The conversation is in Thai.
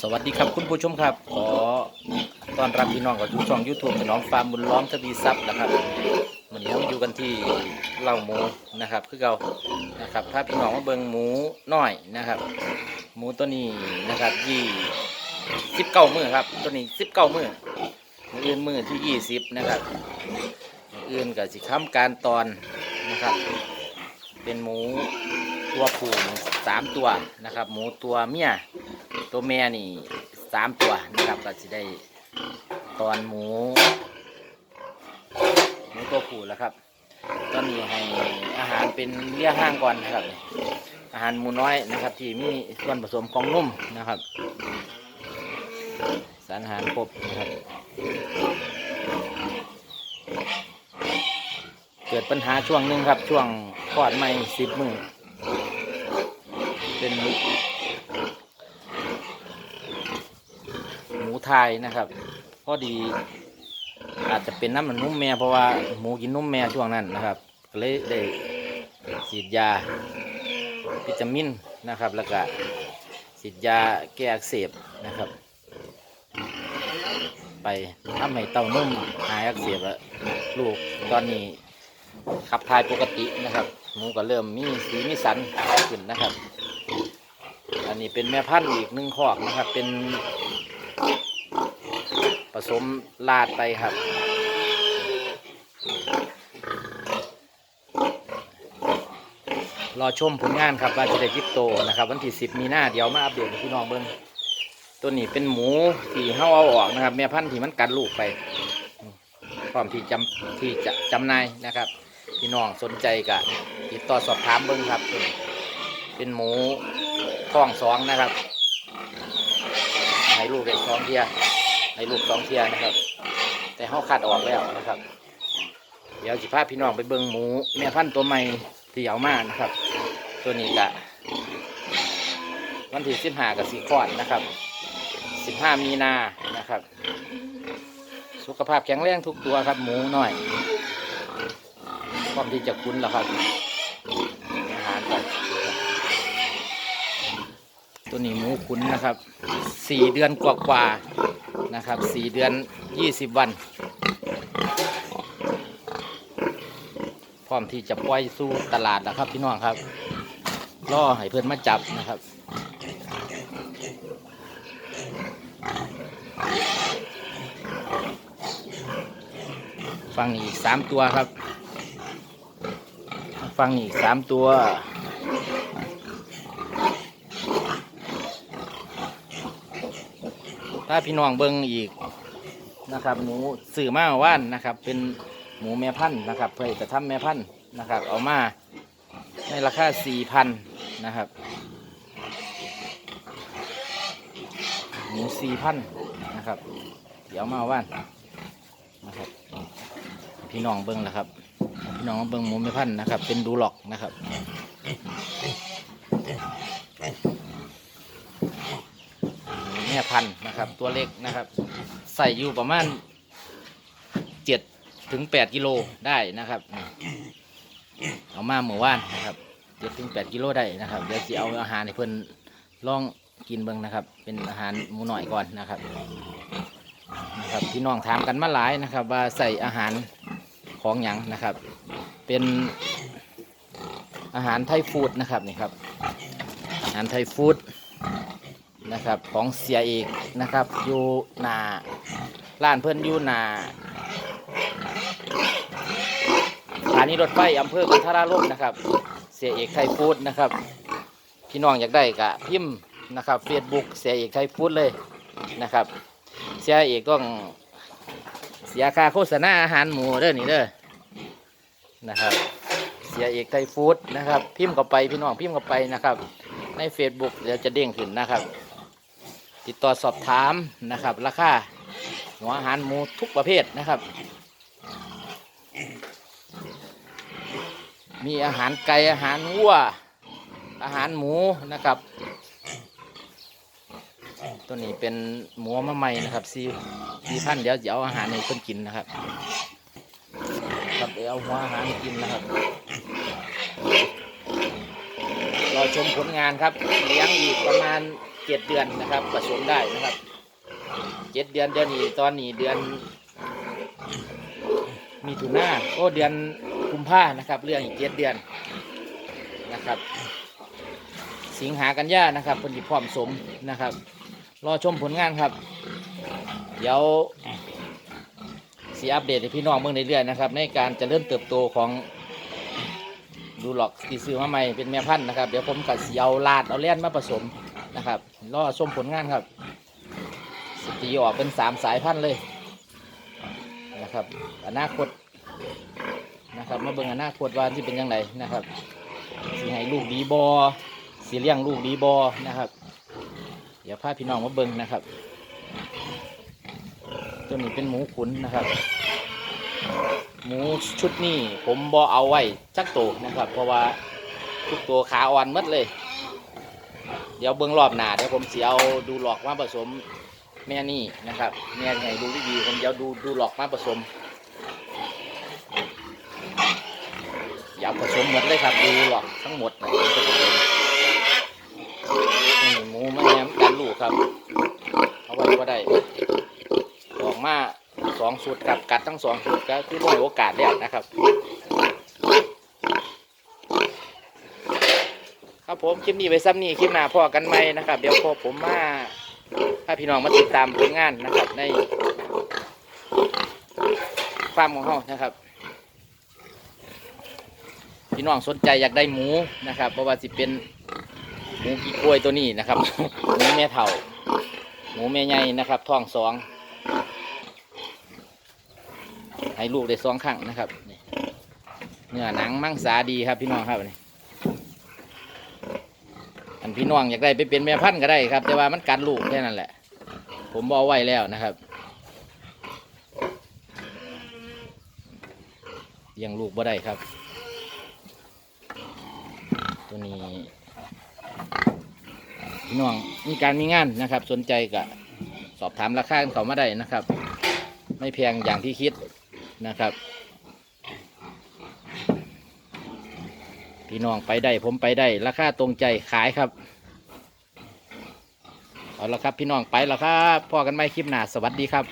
สวัสดีครับคุณผู้ชมครับ ขอต้อนรับพี่น้องกับทุกช่อง YouTube น้องฟาร์มบุญล้อมทวีทรัพย์นะครับวันนี้เราอยู่กันที่เล่าหมูนะครับคือเรานะครับถ้าพี่น้องมาเบิ่งหมูน้อยนะครับ หมูตัวนี้นะครับยี่สิบเก้ามือครับ ตัวนี้สิบเก้ามืออื่นมือที่ยี่สิบนะครับออื่นกับสิค้ำการตอนนะครับ เป็นหมูตัวผู้ สามตัวนะครับ หมูตัวเมียตัวแม่นี่สามตัวนะครับก็จะได้ตอนหมูหมูตัวผู้แล้วครับตอนนี้ให้อาหารเป็นเลี้ยห้างก่อนนะครับ อาหารหมูน้อยนะครับ ที่มีส่วนผสมของนุ่มนะครับ สารอาหารครบนะครับ เกิดปัญหาช่วงหนึ่งครับ ช่วงคลอดใหม่สิบมือ เป็นหมูไทยนะครับพอดีอาจจะเป็นน้ำมันนุ่มแม่เพราะว่าหมูกินนุ่มแม่ช่วงนั้นนะครับก็เลยได้ฉีดยาวิตามินนะครับ แล้วก็ฉีดยาแก้อักเสบนะครับ ไปทำให้เต้านุ่มหายอักเสบแล้วลูกตอนนี้ขับถ่ายปกตินะครับ หมูก็เริ่มมีสีมีสันขึ้นนะครับ อันนี้เป็นแม่พันธุ์อีกหนึ่งคอกนะครับ เป็น ผสมลาดไปครับ รอชมผลงานครับว่าจะได้จิปโตนะครับ วันที่สิบมีหน้าเดี๋ยวมาอัปเดตให้พี่น้องเบิ้งตัวนี้เป็นหมูที่เฮาเอาออกนะครับ แม่พันธุ์ที่มันกัดลูกไปพร้อมที่จำที่จะจำนายนะครับ พี่น้องสนใจกะติดต่อสอบถามเบิ้งครับ เป็นหมู ท้องสองนะครับให้ลูกได้สองเทียให้ลูกสองเทียนะครับ แต่เขาคัดออกแล้วนะครับ เดี๋ยวสิพาพี่น้องไปเบิ่งหมูแม่พันธุ์ตัวใหม่ที่เอามานะครับ ตัวนี้กะวันที่สิบห้ากับสีคลอดนะครับสิบห้ามีนานะครับ สุขภาพแข็งแรงทุกตัวครับ หมูหน่อยพร้อมที่จะคุ้นแล้วครับ ตัวนี้หมูคุ้นนะครับสี่เดือนกว่าๆนะครับสี่เดือนยี่สิบวัน พร้อมที่จะปล่อยสู่ตลาดแล้วครับพี่น้องครับล่อให้เพื่อนมาจับนะครับฟังนี่อีกสามตัวครับ ฟังนี่อีกสามตัว ถ้าพี่น้องเบิ้งอีกนะครับหมูสื่อมาว่านนะครับ เป็นหมูแม่พันธุ์นะครับ เพื่อจะทำแม่พันธุ์นะครับ เอามาในราคาสี่พันนะครับหมูสี่พันนะครับ เดี๋ยวมาว่านนะครับ พี่น้องเบิ้งนะครับ พี่น้องเบิ้งหมูแม่พันธุ์นะครับ เป็นดูหลอกนะครับ ม่พันธุ์นะครับ ตัวเล็กนะครับ ใส่อยู่ประมาณเจ็ดถึงแปดกิโลได้นะครับ เอามาเมื่อวานนะครับเจ็ดถึงแปดกิโลได้นะครับเดี๋ยวจะเอาอาหารให้เพื่อนลองกินเบิ่งนะครับ เป็นอาหารหมูหน่อยก่อนนะครับนะครับพี่น้องถามกันมาหลายนะครับ ว่าใส่อาหารของหยังนะครับ เป็นอาหารไทยฟู้ดนะครับนี่ครับอาหารไทยฟู้ด นะครับของเสียเอกนะครับอยู่หนาร้านเพื่อนอยู่หนาสถานีรถไฟอำเภอกันทราลมนะครับ เสียเอกไทยฟู้ดนะครับพี่น้องอยากได้กะพิมพ์นะครับเฟซบุ๊กเสียเอกไทยฟู้ดเลยนะครับ เสียเอกต้องเสียค่าโฆษณาอาหารหมูเด้อนี่เด้อนะครับเสียเอกไทยฟู้ดนะครับ พิมพ์เข้าไปพี่น้องพิมพ์เข้าไปนะครับ ใน Facebook เดี๋ยวจะเด้งขึ้นนะครับ ติดต่อสอบถามนะครับ ราคาหัวอาหารหมูทุกประเภทนะครับ มีอาหารไก่อาหารวัวอาหารหมูนะครับ ตัวนี้เป็นหมูมาใหม่นะครับซีซีพันเดี๋ยวจะเอาอาหารให้คนกินนะครับครับเดี๋ยวเอาหัวอาหารให้กินนะครับรอชมผลงานครับเลี้ยงอีกประมาณ เจ็ดเดือนนะครับผสมได้นะครับเจ็ดเดือนเดือนนี้ตอนนี้เดือน มีถุนาโอ้เดือนกุมภานะครับ เรื่องอีกเจ็ดเดือนนะครับ สิงหากันยานะครับผลิตพร้อมสมนะครับ รอชมผลงานครับ เดี๋ยวสีอัปเดตให้พี่น้องเมืองเรื่อยๆนะครับ ในการเจะเริ่มเติบโตของดูหลอกที่ซื้อมาใหม่เป็นแม่พันธุ์นะครับ เดี๋ยวผมกับเสีเอาลาดเอาเล่นมาผสม นะครับรอชมผลงานครับสตีออกเป็นสามสายพันธุ์เลยนะครับ อนาคตนะครับมาเบิ่งอนาคตว่าที่เป็นยังไงนะครับสีให้ลูกดีบอสีเลี้ยงลูกดีบอนะครับ เดี๋ยวพาพี่น้องมาเบิ่งนะครับตัวนี้เป็นหมูขุนนะครับ หมูชุดนี้ผมบอเอาไว้จักตัวนะครับ เพราะว่าทุกตัวขาอ่อนหมดเลย ดี๋ยวเบิ้องรอบหนาเดี๋ยวผมเสียเอาดูหลอกมาผสมแม่นี่นะครับแม่ไงดูดีๆผมเดี๋ยวดูดูหลอกมาผสมอย่าผสมหมดเลยครับดูหลอกทั้งหมดนะหมูมันแหมกันลูกครับเอาไว้ก็ได้ออกมาสองสูตรกับกัดทั้งสองสูตรก็คือน้อยโอกาสแล้วนะครับ ครับ ผมคลิปนี้ไว้ซ้ำนี้คลิปหน้าพอกันไหมนะครับ เดี๋ยวพอผมมาถ้าพี่น้องมาติดตามผลงานนะครับ ในฟาร์มของเขานะครับ พี่น้องสนใจอยากได้หมูนะครับเพราะว่าสิเป็นหมูกี่กล้วยตัวนี้นะครับหมูแม่เถ่า หมูแม่ใหญ่นะครับท้องสองให้ลูกได้สองครั้งนะครับเนื้อหนังมังสาดีครับพี่น้องครับนี่ อันพี่น้องอยากได้ไปเป็นแม่พันธุ์ก็ได้ครับ แต่ว่ามันกันลูกแค่นั้นแหละ ผมบอกไว้แล้วนะครับเลี้ยังลูกบ่ได้ครับ ตัวนี้พี่น้องมีการมีงานนะครับ สนใจก็สอบถามราคาเขามาได้นะครับ ไม่แพงอย่างที่คิดนะครับ พี่น้องไปได้ผมไปได้ ราคาตรงใจขายครับ เอาละครับพี่น้องไปแล้วครับพอกันไม่คลิปหน้าสวัสดีครับ